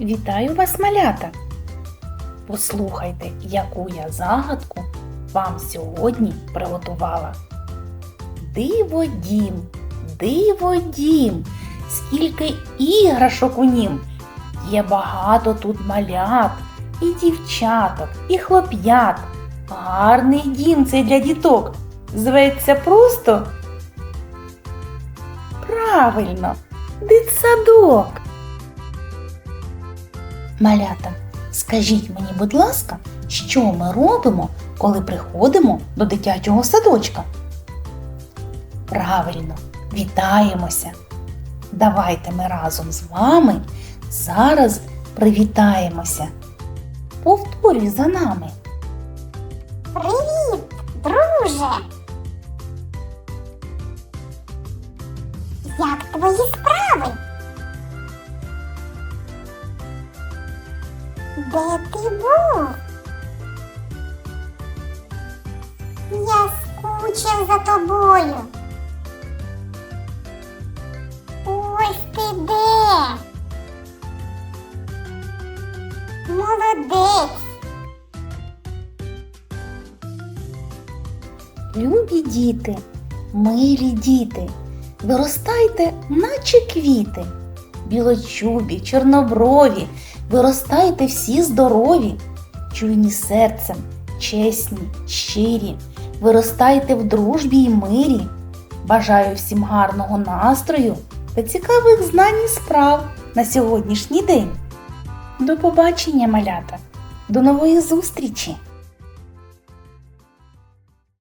Вітаю вас, малята! Послухайте, яку я загадку вам сьогодні приготувала. Диво дім, диво дім, скільки іграшок у нім. Є багато тут малят, і дівчаток, і хлоп'ят. Гарний дім цей для діток. Зветься просто. Правильно, дитсадок. Малята, скажіть мені, будь ласка, що ми робимо, коли приходимо до дитячого садочка? Правильно, вітаємося. Давайте ми разом з вами зараз привітаємося. Повторюй за нами. Привіт, друже! Як твої справи? Де ти був? Я скучив за тобою. Ось ти де. Молодець. Любі діти, милі діти, виростайте, наче квіти, білочубі, чорноброві, виростайте всі здорові, чуйні серцем, чесні, щирі, виростайте в дружбі й мирі. Бажаю всім гарного настрою та цікавих знань і справ на сьогоднішній день. До побачення, малята! До нової зустрічі!